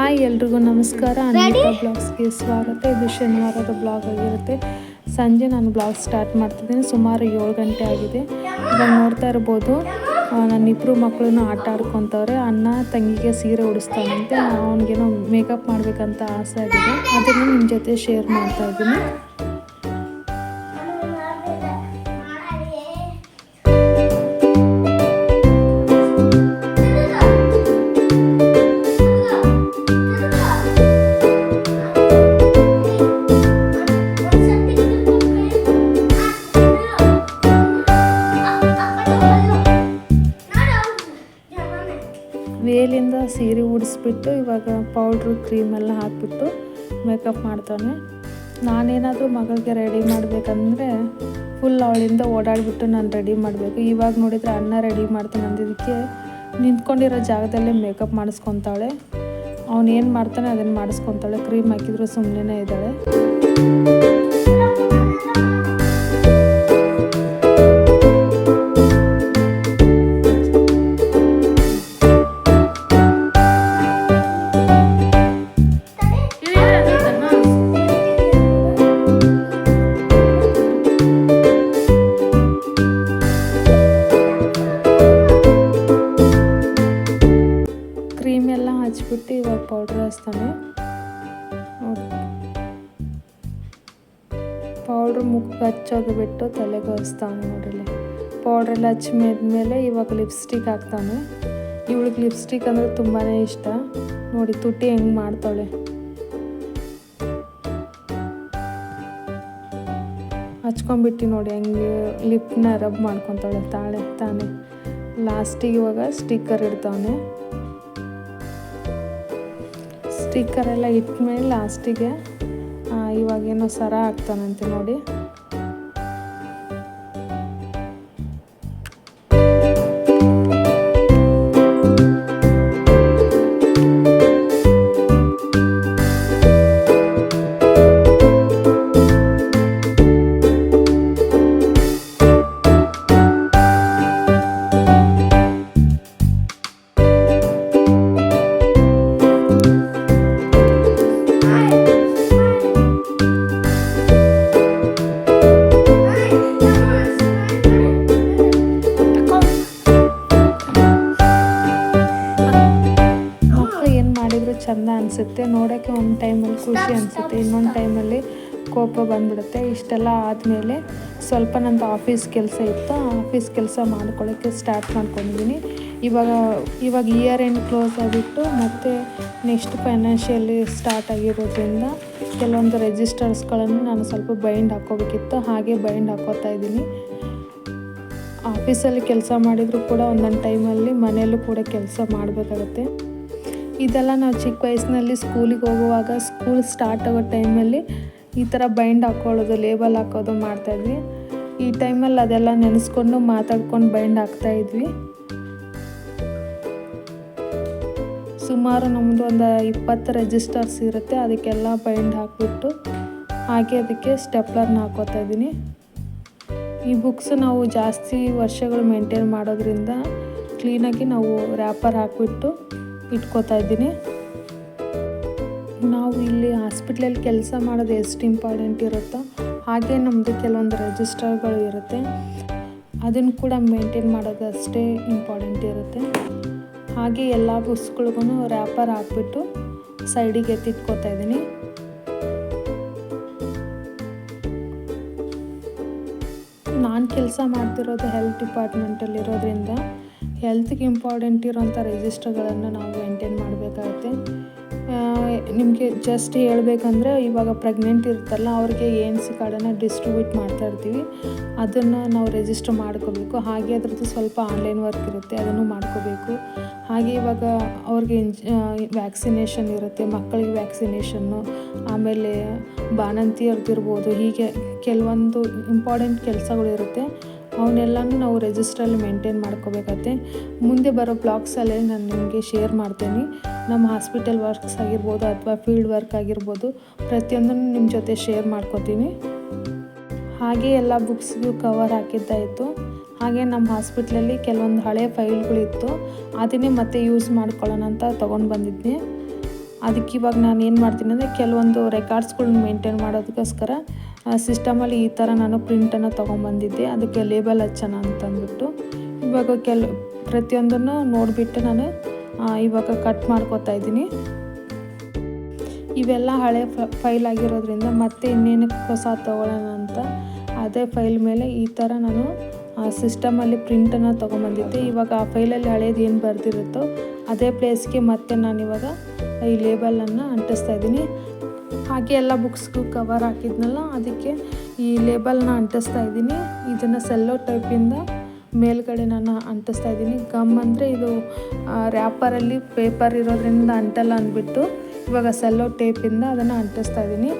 Hi ಎಲ್ರಿಗೂ ನಮಸ್ಕಾರ. ಅನ್ನೋ ಬ್ಲಾಗ್ಸ್ಗೆ ಸ್ವಾಗತ. ಇದು ಶನಿವಾರದ ಬ್ಲಾಗ್ ಆಗಿರುತ್ತೆ. ಸಂಜೆ ನಾನು ಬ್ಲಾಗ್ ಸ್ಟಾರ್ಟ್ ಮಾಡ್ತಿದ್ದೀನಿ. ಸುಮಾರು ಏಳು ಗಂಟೆ ಆಗಿದೆ. ಇವಾಗ ನೋಡ್ತಾ ಇರ್ಬೋದು ಆ, ನನ್ನ ಇಬ್ಬರು ಮಕ್ಕಳನ್ನು ಆಟ ಆಡ್ಕೊತವ್ರೆ. ಅಣ್ಣ ತಂಗಿಗೆ ಸೀರೆ ಉಡಿಸ್ತಾನಂತೆ. ಅವನಿಗೇನೋ ಮೇಕಪ್ ಮಾಡಬೇಕಂತ ಆಸೆ ಆಗಿದೆ. ಅದನ್ನು ನಿಮ್ಮ ಜೊತೆ ಶೇರ್ ಮಾಡ್ತಾ ಇದ್ದೀನಿ. ಸೀರೆ ಉಡಿಸ್ಬಿಟ್ಟು ಇವಾಗ ಪೌಡ್ರು ಕ್ರೀಮ್ ಎಲ್ಲ ಹಾಕಿಬಿಟ್ಟು ಮೇಕಪ್ ಮಾಡ್ತಾನೆ ನಾನೇನಾದರೂ ಮಗಳಿಗೆ ರೆಡಿ ಮಾಡಬೇಕಂದ್ರೆ ಫುಲ್ ಅವಳಿಂದ ಓಡಾಡಿಬಿಟ್ಟು ನಾನು ರೆಡಿ ಮಾಡಬೇಕು. ಇವಾಗ ನೋಡಿದರೆ ಅನ್ನ ರೆಡಿ ಮಾಡ್ತಾನೆ ಅಂದಿದ್ದಕ್ಕೆ ನಿಂತ್ಕೊಂಡಿರೋ ಜಾಗದಲ್ಲೇ ಮೇಕಪ್ ಮಾಡಿಸ್ಕೊತಾಳೆ ಅವನು ಏನು ಮಾಡ್ತಾನೆ ಅದನ್ನು ಮಾಡಿಸ್ಕೊತಾಳೆ ಕ್ರೀಮ್ ಹಾಕಿದ್ರು ಸುಮ್ಮನೆ ಇದ್ದಾಳೆ. ಮುಖಕ್ಕೆ ಹಚ್ಚೋದು ಬಿಟ್ಟು ತಲೆಗೆ ಹಚ್ತಾನೆ ನೋಡಿಲ್ಲಿ ಪೌಡ್ರೆಲ್ಲ ಮೇದ್ಮೇಲೆ ಇವಾಗ ಲಿಪ್ಸ್ಟಿಕ್ ಹಾಕ್ತಾನೆ. ಇವಳಿಗೆ ಲಿಪ್ಸ್ಟಿಕ್ ಅಂದರೆ ತುಂಬಾ ಇಷ್ಟ. ನೋಡಿ, ತುಟಿ ಹೆಂಗೆ ಮಾಡ್ತಾಳೆ. ಹಚ್ಕೊಂಡ್ಬಿಟ್ಟು ನೋಡಿ, ಹೆಂಗೆ ಲಿಪ್ನ ರಬ್ ಮಾಡ್ಕೊತಾಳೆ. ತಾಳೆ, ತಾನೆ. ಲಾಸ್ಟಿಗೆ ಇವಾಗ ಸ್ಟಿಕ್ಕರ್ ಇಡ್ತಾವನೆ ಸ್ಟಿಕ್ಕರ್ ಇಟ್ಟ ಮೇಲೆ ಲಾಸ್ಟಿಗೆ ಇವಾಗೇನೋ ಸರ ಹಾಕ್ತಾನಂತೆ ನೋಡಿ. ಖುಷಿ ಅನಿಸುತ್ತೆ. ಇನ್ನೊಂದು ಟೈಮಲ್ಲಿ ಕೋಪ ಬಂದ್ಬಿಡುತ್ತೆ. ಇಷ್ಟೆಲ್ಲ ಆದಮೇಲೆ ಸ್ವಲ್ಪ ನಂದು ಆಫೀಸ್ ಕೆಲಸ ಇತ್ತು. ಆಫೀಸ್ ಕೆಲಸ ಮಾಡ್ಕೊಳ್ಳೋಕ್ಕೆ ಸ್ಟಾರ್ಟ್ ಮಾಡ್ಕೊಂಡಿದ್ದೀನಿ ಇವಾಗ ಇವಾಗ ಇಯರ್ ಎಂಡ್ ಕ್ಲೋಸ್ ಆಗಿಬಿಟ್ಟು ಮತ್ತು ನೆಕ್ಸ್ಟ್ ಫೈನಾನ್ಷಿಯಲಿ ಸ್ಟಾರ್ಟ್ ಆಗಿರೋದ್ರಿಂದ ಕೆಲವೊಂದು ರೆಜಿಸ್ಟರ್ಸ್ಗಳನ್ನು ನಾನು ಸ್ವಲ್ಪ ಬೈಂಡ್ ಹಾಕೋಬೇಕಿತ್ತು. ಹಾಗೆ ಬೈಂಡ್ ಹಾಕ್ಕೋತಾ ಇದ್ದೀನಿ. ಆಫೀಸಲ್ಲಿ ಕೆಲಸ ಮಾಡಿದರೂ ಕೂಡ ಒಂದೊಂದು ಟೈಮಲ್ಲಿ ಮನೆಯಲ್ಲೂ ಕೂಡ ಕೆಲಸ ಮಾಡಬೇಕಾಗತ್ತೆ. ಇದೆಲ್ಲ ನಾವು ಚಿಕ್ಕ ವಯಸ್ಸಿನಲ್ಲಿ ಸ್ಕೂಲಿಗೆ ಹೋಗುವಾಗ ಸ್ಕೂಲ್ ಸ್ಟಾರ್ಟ್ ಆಗೋ ಟೈಮಲ್ಲಿ ಈ ಥರ ಬೈಂಡ್ ಹಾಕ್ಕೊಳ್ಳೋದು ಲೇಬಲ್ ಹಾಕೋದು ಮಾಡ್ತಾಯಿದ್ವಿ ಈ ಟೈಮಲ್ಲಿ ಅದೆಲ್ಲ ನೆನೆಸ್ಕೊಂಡು ಮಾತಾಡ್ಕೊಂಡು ಬೈಂಡ್ ಹಾಕ್ತಾಯಿದ್ವಿ ಸುಮಾರು ನಮ್ಮದು ಒಂದು ಇಪ್ಪತ್ತು ರೆಜಿಸ್ಟರ್ಸ್ ಇರುತ್ತೆ, ಅದಕ್ಕೆಲ್ಲ ಬೈಂಡ್ ಹಾಕಿಬಿಟ್ಟು ಹಾಗೆ ಅದಕ್ಕೆ ಸ್ಟೆಪ್ಲರ್ನ ಹಾಕೋತಾ ಇದ್ದೀನಿ. ಈ ಬುಕ್ಸ್ ನಾವು ಜಾಸ್ತಿ ವರ್ಷಗಳು ಮೇಂಟೈನ್ ಮಾಡೋದ್ರಿಂದ ಕ್ಲೀನಾಗಿ ನಾವು ರ್ಯಾಪರ್ ಹಾಕಿಬಿಟ್ಟು ಇಟ್ಕೋತಾ ಇದ್ದೀನಿ. ನಾವು ಇಲ್ಲಿ ಹಾಸ್ಪಿಟ್ಲಲ್ಲಿ ಕೆಲಸ ಮಾಡೋದು ಎಷ್ಟು ಇಂಪಾರ್ಟೆಂಟ್ ಇರುತ್ತೋ ಹಾಗೆ ನಮ್ಮದು ಕೆಲವೊಂದು ರಿಜಿಸ್ಟರ್ಗಳು ಇರುತ್ತೆ. ಅದನ್ನು ಕೂಡ ಮೇಂಟೈನ್ ಮಾಡೋದು ಅಷ್ಟೇ ಇಂಪಾರ್ಟೆಂಟ್ ಇರುತ್ತೆ. ಹಾಗೆ ಎಲ್ಲ ಬುಕ್ಸ್ಗಳಿಗೂ ರ್ಯಾಪರ್ ಹಾಕ್ಬಿಟ್ಟು ಸೈಡಿಗೆ ಎತ್ತಿಟ್ಕೋತಾ ಇದ್ದೀನಿ. ನಾನು ಕೆಲಸ ಮಾಡ್ತಿರೋದು ಹೆಲ್ತ್ ಡಿಪಾರ್ಟ್ಮೆಂಟಲ್ಲಿರೋದ್ರಿಂದ ಹೆಲ್ತ್ಗೆ ಇಂಪಾರ್ಟೆಂಟ್ ಇರೋಂಥ ರಿಜಿಸ್ಟರ್ಗಳನ್ನು ನಾವು ಮೇಂಟೈನ್ ಮಾಡಬೇಕಾಗುತ್ತೆ. ನಿಮಗೆ ಜಸ್ಟ್ ಹೇಳಬೇಕಂದ್ರೆ ಇವಾಗ ಪ್ರೆಗ್ನೆಂಟ್ ಇರ್ತಲ್ಲ ಅವ್ರಿಗೆ ಎನ್ ಸಿ ಕಾರ್ಡನ್ನು ಡಿಸ್ಟ್ರಿಬ್ಯೂಟ್ ಮಾಡ್ತಾ ಇರ್ತೀವಿ. ಅದನ್ನು ನಾವು ರಿಜಿಸ್ಟರ್ ಮಾಡ್ಕೋಬೇಕು. ಹಾಗೆ ಅದರದ್ದು ಸ್ವಲ್ಪ ಆನ್ಲೈನ್ ವರ್ಕ್ ಇರುತ್ತೆ, ಅದನ್ನು ಮಾಡ್ಕೋಬೇಕು. ಹಾಗೆ ಇವಾಗ ಅವ್ರಿಗೆ ವ್ಯಾಕ್ಸಿನೇಷನ್ ಇರುತ್ತೆ, ಮಕ್ಕಳಿಗೆ ವ್ಯಾಕ್ಸಿನೇಷನ್ನು. ಆಮೇಲೆ ಬಾಣಂತಿಯರ್ದಿರ್ಬೋದು ಹೀಗೆ ಕೆಲವೊಂದು ಇಂಪಾರ್ಟೆಂಟ್ ಕೆಲಸಗಳಿರುತ್ತೆ. ಅವನ್ನೆಲ್ಲನೂ ನಾವು ರಿಜಿಸ್ಟ್ರಲ್ಲಿ ಮೇಂಟೈನ್ ಮಾಡ್ಕೋಬೇಕಾಗತ್ತೆ. ಮುಂದೆ ಬರೋ ಬ್ಲಾಗ್ಸಲ್ಲೇ ನಾನು ನಿಮಗೆ ಶೇರ್ ಮಾಡ್ತೀನಿ. ನಮ್ಮ ಹಾಸ್ಪಿಟಲ್ ವರ್ಕ್ಸ್ ಆಗಿರ್ಬೋದು ಅಥವಾ ಫೀಲ್ಡ್ ವರ್ಕ್ ಆಗಿರ್ಬೋದು, ಪ್ರತಿಯೊಂದನ್ನು ನಿಮ್ಮ ಜೊತೆ ಶೇರ್ ಮಾಡ್ಕೋತೀನಿ. ಹಾಗೆ ಎಲ್ಲ ಬುಕ್ಸ್ಗೂ ಕವರ್ ಹಾಕಿದ್ದಾಯಿತು ಹಾಗೆ ನಮ್ಮ ಹಾಸ್ಪಿಟ್ಲಲ್ಲಿ ಕೆಲವೊಂದು ಹಳೆ ಫೈಲ್ಗಳಿತ್ತು ಅದನ್ನೇ ಮತ್ತೆ ಯೂಸ್ ಮಾಡ್ಕೊಳ್ಳೋಣ ಅಂತ ತೊಗೊಂಡು ಬಂದಿದ್ದೆ ಅದಕ್ಕೆ ಇವಾಗ ನಾನು ಏನು ಮಾಡ್ತೀನಿ ಅಂದರೆ, ಕೆಲವೊಂದು ರೆಕಾರ್ಡ್ಸ್ಗಳನ್ನ ಮೇಂಟೈನ್ ಮಾಡೋದಕ್ಕೋಸ್ಕರ ಸಿಸ್ಟಮಲ್ಲಿ ಈ ಥರ ನಾನು ಪ್ರಿಂಟನ್ನು ತೊಗೊಂಬಂದಿದ್ದೆ. ಅದಕ್ಕೆ ಲೇಬಲ್ ಹಚ್ಚೋಣ ಅಂತಂದ್ಬಿಟ್ಟು ಇವಾಗ ಕೆಲ, ಪ್ರತಿಯೊಂದನ್ನು ನೋಡಿಬಿಟ್ಟು ನಾನು ಇವಾಗ ಕಟ್ ಮಾಡ್ಕೊತಾ ಇದ್ದೀನಿ. ಇವೆಲ್ಲ ಹಳೆ ಫೈಲ್ ಆಗಿರೋದ್ರಿಂದ ಮತ್ತೆ ಇನ್ನೇನು ಹೊಸ ತೊಗೊಳ್ಳೋಣ ಅಂತ ಅದೇ ಫೈಲ್ ಮೇಲೆ ಈ ಥರ ನಾನು ಸಿಸ್ಟಮಲ್ಲಿ ಪ್ರಿಂಟನ್ನು ತೊಗೊಂಬಂದಿದ್ದೆ. ಇವಾಗ ಆ ಫೈಲಲ್ಲಿ ಹಳೇದು ಏನು ಬರ್ತಿರುತ್ತೋ ಅದೇ ಪ್ಲೇಸ್ಗೆ ಮತ್ತೆ ನಾನಿವಾಗ ಈ ಲೇಬಲನ್ನು ಅಂಟಿಸ್ತಾ ಇದ್ದೀನಿ. ಹಾಗೆ ಎಲ್ಲ ಬುಕ್ಸ್ಗೂ ಕವರ್ ಹಾಕಿದ್ನಲ್ಲ, ಅದಕ್ಕೆ ಈ ಲೇಬಲ್ನ ಅಂಟಿಸ್ತಾ ಇದ್ದೀನಿ. ಇದನ್ನು ಸೆಲ್ಲೋ ಟೈಪಿಂದ ಮೇಲ್ಗಡೆ ನಾನು ಅಂಟಿಸ್ತಾ ಇದ್ದೀನಿ. ಗಮ್ ಅಂದರೆ ಇದು ರ್ಯಾಪರಲ್ಲಿ ಪೇಪರ್ ಇರೋದ್ರಿಂದ ಅಂಟಲ್ಲ ಅಂದ್ಬಿಟ್ಟು, ಇವಾಗ ಸೆಲ್ಲೋ ಟೇಪಿಂದ ಅದನ್ನು ಅಂಟಿಸ್ತಾ ಇದ್ದೀನಿ.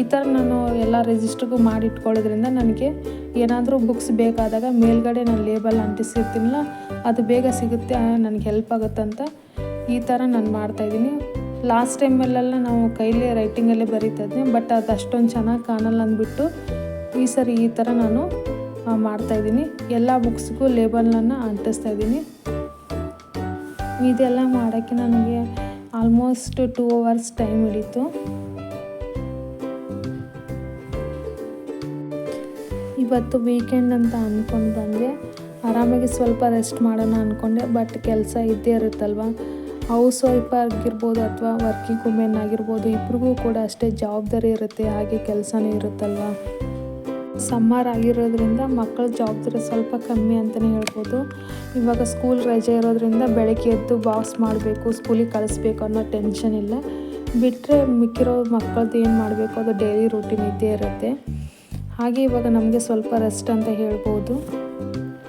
ಈ ಥರ ನಾನು ಎಲ್ಲ ರಿಜಿಸ್ಟ್ರಿಗೂ ಮಾಡಿಟ್ಕೊಳ್ಳೋದ್ರಿಂದ ನನಗೆ ಏನಾದರೂ ಬುಕ್ಸ್ ಬೇಕಾದಾಗ ಮೇಲ್ಗಡೆ ನಾನು ಲೇಬಲ್ ಅಂಟಿಸಿರ್ತೀನಲ್ಲ, ಅದು ಬೇಗ ಸಿಗುತ್ತೆ ನನಗೆ ಹೆಲ್ಪ್ ಆಗುತ್ತಂತ ಈ ಥರ ನಾನು ಮಾಡ್ತಾಯಿದ್ದೀನಿ ಲಾಸ್ಟ್ ಟೈಮಲ್ಲೆಲ್ಲ ನಾವು ಕೈಲಿ ರೈಟಿಂಗಲ್ಲೇ ಬರಿತಾ ಇದ್ದೆ ಬಟ್ ಅದು ಅಷ್ಟೊಂದು ಚೆನ್ನಾಗಿ ಕಾಣಲ್ಲ ಅಂದ್ಬಿಟ್ಟು ಈ ಸರಿ ಈ ಥರ ನಾನು ಮಾಡ್ತಾಯಿದ್ದೀನಿ ಎಲ್ಲ ಬುಕ್ಸ್ಗೂ ಲೇಬಲ್ನನ್ನು ಅಂಟಿಸ್ತಾ ಇದ್ದೀನಿ. ಇದೆಲ್ಲ ಮಾಡೋಕ್ಕೆ ನನಗೆ ಆಲ್ಮೋಸ್ಟ್ ಟೂ ಅವರ್ಸ್ ಟೈಮ್ ಹಿಡಿತು. ಇವತ್ತು ವೀಕೆಂಡ್ ಅಂತ ಅಂದ್ಕೊಂಡು ಬಂದೆ. ಆರಾಮಾಗಿ ಸ್ವಲ್ಪ ರೆಸ್ಟ್ ಮಾಡೋಣ ಅಂದ್ಕೊಂಡೆ ಬಟ್ ಕೆಲಸ ಇದ್ದೇ ಇರುತ್ತಲ್ವ? ಹೌಸ್ ವೈಫ್ ಆಗಿರ್ಬೋದು ಅಥವಾ ವರ್ಕಿಂಗ್ ವುಮೆನ್ ಆಗಿರ್ಬೋದು, ಇಬ್ರಿಗೂ ಕೂಡ ಅಷ್ಟೇ ಜವಾಬ್ದಾರಿ ಇರುತ್ತೆ, ಹಾಗೆ ಕೆಲಸನೂ ಇರುತ್ತಲ್ವ? ಸಮ್ಮರ್ ಆಗಿರೋದ್ರಿಂದ ಮಕ್ಕಳ ಜವಾಬ್ದಾರಿ ಸ್ವಲ್ಪ ಕಮ್ಮಿ ಅಂತಲೇ ಹೇಳ್ಬೋದು. ಇವಾಗ ಸ್ಕೂಲ್ ರಜೆ ಇರೋದ್ರಿಂದ ಬೆಳಗ್ಗೆ ಎದ್ದು ಬಾಕ್ಸ್ ಮಾಡಬೇಕು, ಸ್ಕೂಲಿಗೆ ಕಳಿಸ್ಬೇಕು ಅನ್ನೋ ಟೆನ್ಷನ್ ಇಲ್ಲ. ಬಿಟ್ಟರೆ ಮಿಕ್ಕಿರೋ ಮಕ್ಕಳದ್ದು ಏನು ಮಾಡಬೇಕು, ಅದು ಡೈಲಿ ರೂಟೀನ್ ಇದ್ದೇ ಇರುತ್ತೆ. ಹಾಗೆ ಇವಾಗ ನಮಗೆ ಸ್ವಲ್ಪ ರೆಸ್ಟ್ ಅಂತ ಹೇಳ್ಬೋದು.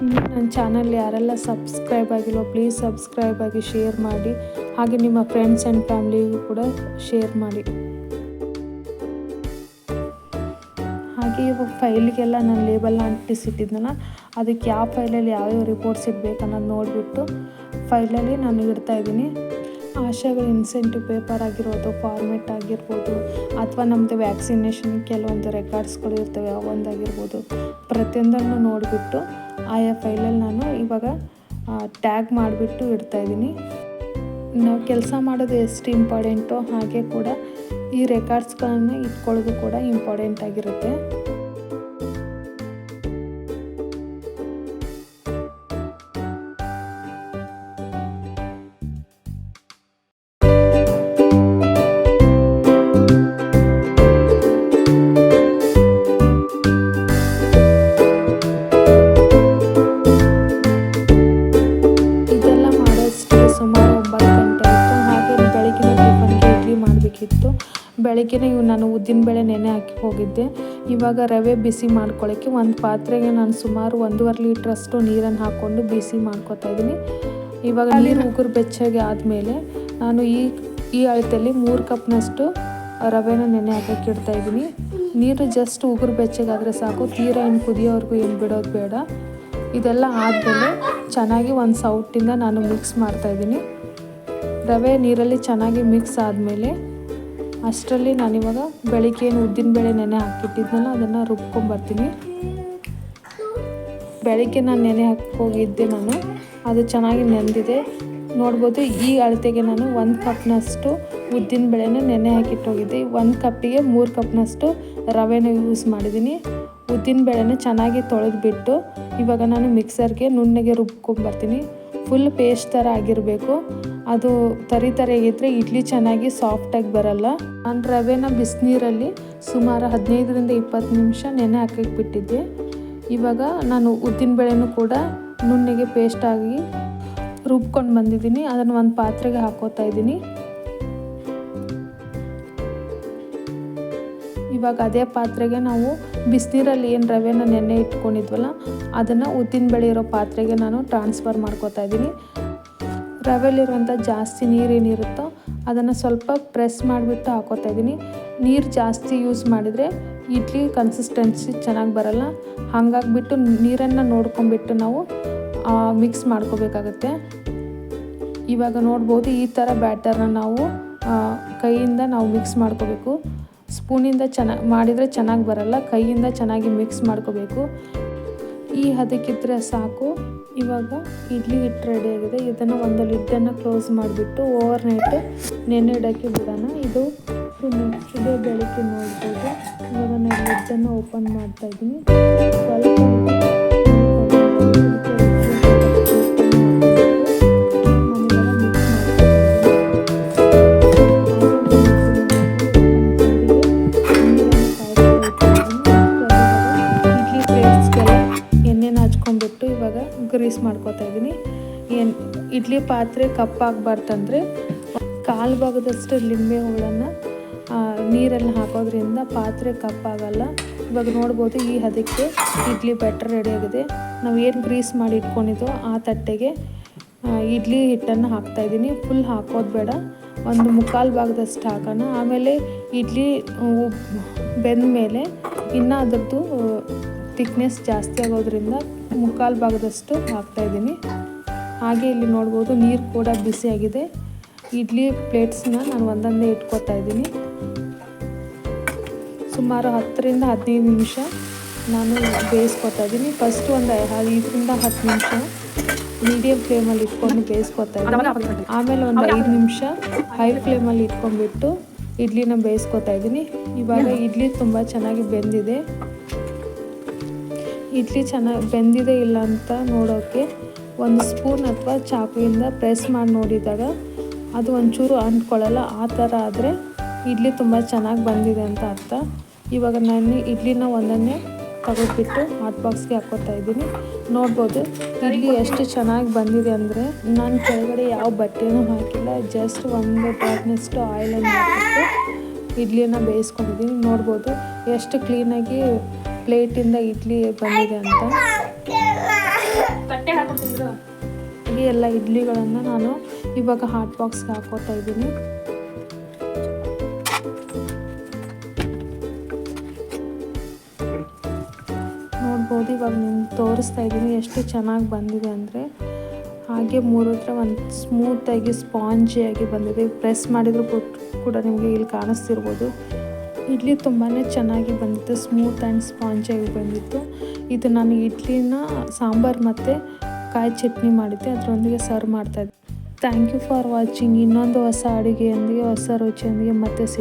ನನ್ನ ಚಾನಲ್ ಯಾರೆಲ್ಲ ಸಬ್ಸ್ಕ್ರೈಬ್ ಆಗಿಲ್ಲ ಪ್ಲೀಸ್ ಸಬ್ಸ್ಕ್ರೈಬ್ ಆಗಿ ಶೇರ್ ಮಾಡಿ. ಹಾಗೆ ನಿಮ್ಮ ಫ್ರೆಂಡ್ಸ್ ಆ್ಯಂಡ್ ಫ್ಯಾಮ್ಲಿಗೂ ಕೂಡ ಶೇರ್ ಮಾಡಿ. ಹಾಗೆ ಫೈಲ್ಗೆಲ್ಲ ನಾನು ಲೇಬಲ್ನ ಅಂಟಿಸಿಟ್ಟಿದ್ದೆನಲ್ಲ, ಅದಕ್ಕೆ ಯಾವ ಫೈಲಲ್ಲಿ ಯಾವ್ಯಾವ ರಿಪೋರ್ಟ್ಸ್ ಇಡಬೇಕು ಅನ್ನೋದು ನೋಡಿಬಿಟ್ಟು ಫೈಲಲ್ಲಿ ನಾನು ಇಡ್ತಾ ಇದ್ದೀನಿ. ಆಶಾಗಳ ಇನ್ಸೆಂಟಿವ್ ಪೇಪರ್ ಆಗಿರ್ಬೋದು ಫಾರ್ಮೆಟ್ ಆಗಿರ್ಬೋದು, ಅಥವಾ ನಮ್ಮದು ವ್ಯಾಕ್ಸಿನೇಷನ್ ಕೆಲವೊಂದು ರೆಕಾರ್ಡ್ಸ್ಗಳು ಇರ್ತವೆ ಅವೊಂದಾಗಿರ್ಬೋದು ಪ್ರತಿಯೊಂದನ್ನು ನೋಡಿಬಿಟ್ಟು ಆಯಾ ಫೈಲಲ್ಲಿ ನಾನು ಇವಾಗ ಟ್ಯಾಗ್ ಮಾಡಿಬಿಟ್ಟು ಇಡ್ತಾಯಿದ್ದೀನಿ ನಾವು ಕೆಲಸ ಮಾಡೋದು ಎಷ್ಟು ಇಂಪಾರ್ಟೆಂಟೋ ಹಾಗೆ ಕೂಡ ಈ ರೆಕಾರ್ಡ್ಸ್ಗಳನ್ನು ಇಟ್ಕೊಳ್ಳೋದು ಕೂಡ ಇಂಪಾರ್ಟೆಂಟ್ ಆಗಿರುತ್ತೆ. ಬೆಳಗ್ಗೆನೇ ನಾನು ಉದ್ದಿನಬೇಳೆ ನೆನೆ ಹಾಕಿ ಹೋಗಿದ್ದೆ. ಇವಾಗ ರವೆ ಬಿಸಿ ಮಾಡ್ಕೊಳ್ಳೋಕ್ಕೆ ಒಂದು ಪಾತ್ರೆಗೆ ನಾನು ಸುಮಾರು ಒಂದೂವರೆ ಲೀಟ್ರಷ್ಟು ನೀರನ್ನು ಹಾಕ್ಕೊಂಡು ಬಿಸಿ ಮಾಡ್ಕೊತಾ ಇದ್ದೀನಿ. ಇವಾಗ ನೀರು ಉಗುರು ಬೆಚ್ಚಗೆ ಆದಮೇಲೆ ನಾನು ಈ ಈ ಅಳತೆಯಲ್ಲಿ ಮೂರು ಕಪ್ನಷ್ಟು ರವೆನ ನೆನೆ ಹಾಕಕ್ಕೆ ಇಡ್ತಾ ಇದ್ದೀನಿ. ನೀರು ಜಸ್ಟ್ ಉಗುರು ಬೆಚ್ಚಗಾದರೆ ಸಾಕು. ತೀರ ಏನು ಕುದಿಯೋವರೆಗೂ ಏನು ಬಿಡೋದು ಬೇಡ. ಇದೆಲ್ಲ ಆದಮೇಲೆ ಚೆನ್ನಾಗಿ ಒಂದು ಸೌಟಿಂದ ನಾನು ಮಿಕ್ಸ್ ಮಾಡ್ತಾಯಿದ್ದೀನಿ ರವೆ ನೀರಲ್ಲಿ ಚೆನ್ನಾಗಿ ಮಿಕ್ಸ್ ಆದಮೇಲೆ ಅಷ್ಟರಲ್ಲಿ ನಾನಿವಾಗ ಬೆಳಿಗ್ಗೆ ಏನು ಉದ್ದಿನಬೇಳೆ ನೆನೆ ಹಾಕಿಟ್ಟಿದ್ನಲ್ಲ, ಅದನ್ನು ರುಬ್ಕೊಂಬರ್ತೀನಿ. ಬೆಳಿಗ್ಗೆ ನಾನು ನೆನೆ ಹಾಕೋಗಿದ್ದೆ ನಾನು, ಅದು ಚೆನ್ನಾಗಿ ನೆಂದಿದೆ. ನೋಡ್ಬೋದು ಈ ಅಳತೆಗೆ ನಾನು ಒಂದು ಕಪ್ನಷ್ಟು ಉದ್ದಿನ ಬೇಳೆನ ನೆನೆ ಹಾಕಿಟ್ಟೋಗಿದ್ದೆ. ಒಂದು ಕಪ್ಪಿಗೆ ಮೂರು ಕಪ್ನಷ್ಟು ರವೆನ ಯೂಸ್ ಮಾಡಿದ್ದೀನಿ ಉದ್ದಿನ ಬೇಳೆನ ಚೆನ್ನಾಗಿ ತೊಳೆದ್ಬಿಟ್ಟು ಇವಾಗ ನಾನು ಮಿಕ್ಸರ್ಗೆ ನುಣ್ಣಗೆ ರುಬ್ಕೊಂಬರ್ತೀನಿ. ಫುಲ್ ಪೇಸ್ಟ್ ಥರ ಆಗಿರಬೇಕು. ಅದು ತರಿ ತರಿಯಾಗಿದ್ದರೆ ಇಡ್ಲಿ ಚೆನ್ನಾಗಿ ಸಾಫ್ಟಾಗಿ ಬರಲ್ಲ. ನಾನು ರವೆನ ಬಿಸಿನೀರಲ್ಲಿ ಸುಮಾರು ಹದಿನೈದರಿಂದ ಇಪ್ಪತ್ತು ನಿಮಿಷ ನೆನೆ ಹಾಕಕ್ಕೆ ಬಿಟ್ಟಿದ್ದೆ. ಇವಾಗ ನಾನು ಉದ್ದಿನ ಬೇಳೆನೂ ಕೂಡ ನುಣ್ಣಗೆ ಪೇಸ್ಟ್ ಆಗಿ ರುಬ್ಕೊಂಡು ಬಂದಿದ್ದೀನಿ. ಅದನ್ನು ಒಂದು ಪಾತ್ರೆಗೆ ಹಾಕೋತಾ ಇದ್ದೀನಿ. ಇವಾಗ ಅದೇ ಪಾತ್ರೆಗೆ ನಾವು ಬಿಸಿನೀರಲ್ಲಿ ಏನು ರವೆನ ನೆನೆ ಇಟ್ಕೊಂಡಿದ್ವಲ್ಲ, ಅದನ್ನು ಉದ್ದಿನಬೇಳೆ ಇರೋ ಪಾತ್ರೆಗೆ ನಾನು ಟ್ರಾನ್ಸ್ಫರ್ ಮಾಡ್ಕೋತಾ ಇದ್ದೀನಿ. ರವೆಲಿರುವಂಥ ಜಾಸ್ತಿ ನೀರೇನಿರುತ್ತೋ ಅದನ್ನು ಸ್ವಲ್ಪ ಪ್ರೆಸ್ ಮಾಡಿಬಿಟ್ಟು ಹಾಕೋತಾ ಇದ್ದೀನಿ. ನೀರು ಜಾಸ್ತಿ ಯೂಸ್ ಮಾಡಿದರೆ ಇಡ್ಲಿ ಕನ್ಸಿಸ್ಟೆನ್ಸಿ ಚೆನ್ನಾಗಿ ಬರಲ್ಲ. ಹಾಗಾಗಿಬಿಟ್ಟು ನೀರನ್ನು ನೋಡ್ಕೊಂಬಿಟ್ಟು ನಾವು ಮಿಕ್ಸ್ ಮಾಡ್ಕೋಬೇಕಾಗತ್ತೆ. ಇವಾಗ ನೋಡ್ಬೋದು ಈ ಥರ ಬ್ಯಾಟರ್ನ ನಾವು ಕೈಯಿಂದ ನಾವು ಮಿಕ್ಸ್ ಮಾಡ್ಕೋಬೇಕು. ಸ್ಪೂನಿಂದ ಚೆನ್ನಾಗಿ ಮಾಡಿದರೆ ಚೆನ್ನಾಗಿ ಬರಲ್ಲ, ಕೈಯಿಂದ ಚೆನ್ನಾಗಿ ಮಿಕ್ಸ್ ಮಾಡ್ಕೋಬೇಕು. ಈ ಹದಕ್ಕಿದ್ರೆ ಸಾಕು. ಇವಾಗ ಇಡ್ಲಿ ಹಿಟ್ಟು ರೆಡಿ ಆಗಿದೆ. ಇದನ್ನು ಒಂದು ಲಿಡ್ಡನ್ನು ಕ್ಲೋಸ್ ಮಾಡಿಬಿಟ್ಟು ಓವರ್ ನೈಟ್ ನೆನೆ ಇಡೋಕ್ಕೆ ಬಿಡೋಣ. ಇದು ಡೇ ಬೆಳಗ್ಗೆ ನೋಡ್ಬೋದು. ಇವಾಗ ನಾನು ಲಿಡ್ಡನ್ನು ಓಪನ್ ಮಾಡ್ತಾ ಇದ್ದೀನಿ. ಸ್ವಲ್ಪ ಇಡ್ಲಿ ಪಾತ್ರೆ ಕಪ್ಪಾಗಬಾರ್ದಂದ್ರೆ ಕಾಲು ಭಾಗದಷ್ಟು ಲಿಂಬೆ ಹೂಳನ್ನು ನೀರಲ್ಲಿ ಹಾಕೋದ್ರಿಂದ ಪಾತ್ರೆ ಕಪ್ಪಾಗಲ್ಲ ಇವಾಗ ನೋಡ್ಬೋದು ಈ ಹದಕ್ಕೆ ಇಡ್ಲಿ ಬ್ಯಾಟರ್ ರೆಡಿ ಆಗಿದೆ. ನಾವು ಏನು ಗ್ರೀಸ್ ಮಾಡಿ ಇಟ್ಕೊಂಡಿದ್ದೋ ಆ ತಟ್ಟೆಗೆ ಇಡ್ಲಿ ಹಿಟ್ಟನ್ನು ಹಾಕ್ತಾಯಿದ್ದೀನಿ ಫುಲ್ ಹಾಕೋದು ಬೇಡ. ಒಂದು ಮುಕ್ಕಾಲು ಭಾಗದಷ್ಟು ಹಾಕೋಣ. ಆಮೇಲೆ ಇಡ್ಲಿ ಬೆಂದ ಮೇಲೆ ಇನ್ನೂ ಅದರದ್ದು ತಿಕ್ನೆಸ್ ಜಾಸ್ತಿ ಆಗೋದ್ರಿಂದ ಮುಕ್ಕಾಲು ಭಾಗದಷ್ಟು ಹಾಕ್ತಾ ಇದ್ದೀನಿ. ಹಾಗೆ ಇಲ್ಲಿ ನೋಡ್ಬೋದು ನೀರು ಕೂಡ ಬಿಸಿಯಾಗಿದೆ ಇಡ್ಲಿ ಪ್ಲೇಟ್ಸ್ನ ನಾನು ಒಂದೊಂದೇ ಇಟ್ಕೊತಾ ಇದ್ದೀನಿ. ಸುಮಾರು ಹತ್ತರಿಂದ ಹದಿನೈದು ನಿಮಿಷ ನಾನು ಬೇಯಿಸ್ಕೊತಾ ಇದ್ದೀನಿ. ಫಸ್ಟ್ ಒಂದು ಐದರಿಂದ ಹತ್ತು ನಿಮಿಷ ಮೀಡಿಯಮ್ ಫ್ಲೇಮಲ್ಲಿ ಇಟ್ಕೊಂಡು ಬೇಯಿಸ್ಕೊತಾ ಇದ್ದೀನಿ. ಆಮೇಲೆ ಒಂದು ಐದು ನಿಮಿಷ ಹೈ ಫ್ಲೇಮಲ್ಲಿ ಇಟ್ಕೊಂಡ್ಬಿಟ್ಟು ಇಡ್ಲಿನ ಬೇಯಿಸ್ಕೊತಾ ಇದ್ದೀನಿ. ಇವಾಗ ಇಡ್ಲಿ ತುಂಬ ಚೆನ್ನಾಗಿ ಬೆಂದಿದೆ. ಇಡ್ಲಿ ಚೆನ್ನಾಗಿ ಬೆಂದಿದೆ ಇಲ್ಲ ಅಂತ ನೋಡೋಕ್ಕೆ ಒಂದು ಸ್ಪೂನ್ ಅಥವಾ ಚಾಕುವಿಂದ ಪ್ರೆಸ್ ಮಾಡಿ ನೋಡಿದಾಗ ಅದು ಒಂಚೂರು ಅಂಟ್ಕೊಳ್ಳಲ್ಲ, ಆ ಥರ ಆದರೆ ಇಡ್ಲಿ ತುಂಬ ಚೆನ್ನಾಗಿ ಬಂದಿದೆ ಅಂತ ಅರ್ಥ. ಇವಾಗ ನಾನು ಇಡ್ಲಿನ ಒಂದನ್ನೇ ತೆಗೆದ್ಬಿಟ್ಟು ಹಾಟ್ ಬಾಕ್ಸ್ಗೆ ಹಾಕೋತಾ ಇದ್ದೀನಿ. ನೋಡ್ಬೋದು ಇಡ್ಲಿ ಎಷ್ಟು ಚೆನ್ನಾಗಿ ಬಂದಿದೆ ಅಂದರೆ ನಾನು ಕೆಳಗಡೆ ಯಾವ ಬಟ್ಟೆನೂ ಹಾಕಿಲ್ಲ ಜಸ್ಟ್ ಒಂದು ಡ್ರಾಪ್ನಷ್ಟು ಆಯಿಲನ್ನು ಹಾಕಿಬಿಟ್ಟು ಇಡ್ಲಿನ ಬೇಯಿಸ್ಕೊಂಡಿದ್ದೀನಿ. ನೋಡ್ಬೋದು ಎಷ್ಟು ಕ್ಲೀನಾಗಿ ಪ್ಲೇಟಿಂದ ಇಡ್ಲಿ ಬಂದಿದೆ ಅಂತ. ಹಾಗೆ ಎಲ್ಲ ಇಡ್ಲಿಗಳನ್ನು ನಾನು ಇವಾಗ ಹಾಟ್ ಬಾಕ್ಸ್ಗೆ ಹಾಕೋತಾ ಇದ್ದೀನಿ. ನೋಡ್ಬೋದು, ಇವಾಗ ನಿಮ್ಗೆ ತೋರಿಸ್ತಾ ಇದ್ದೀನಿ ಎಷ್ಟು ಚೆನ್ನಾಗಿ ಬಂದಿದೆ ಅಂದರೆ. ಹಾಗೆ ಮೂರತ್ರ ಒಂದು ಸ್ಮೂತಾಗಿ ಸ್ಪಾಂಜಿಯಾಗಿ ಬಂದಿದೆ. ಪ್ರೆಸ್ ಮಾಡಿದ್ರು ಕೂಡ ನಿಮಗೆ ಇಲ್ಲಿ ಕಾಣಿಸ್ತಿರ್ಬೋದು. ಇಡ್ಲಿ ತುಂಬಾ ಚೆನ್ನಾಗಿ ಬಂದಿತ್ತು ಸ್ಮೂತ್ ಆ್ಯಂಡ್ ಸ್ಪಾಂಜಾಗಿ ಬಂದಿತ್ತು. ಇದು ನಾನು ಇಡ್ಲಿನ ಸಾಂಬಾರು ಮತ್ತು ಕಾಯಿ ಚಟ್ನಿ ಮಾಡಿದ್ದೆ, ಅದರೊಂದಿಗೆ ಸರ್ವ್ ಮಾಡ್ತಾಯಿದ್ದೆ ಥ್ಯಾಂಕ್ ಯು ಫಾರ್ ವಾಚಿಂಗ್ ಇನ್ನೊಂದು ಹೊಸ ಅಡುಗೆಯೊಂದಿಗೆ, ಹೊಸ ರುಚಿಯೊಂದಿಗೆ ಮತ್ತೆ ಸಿಗ್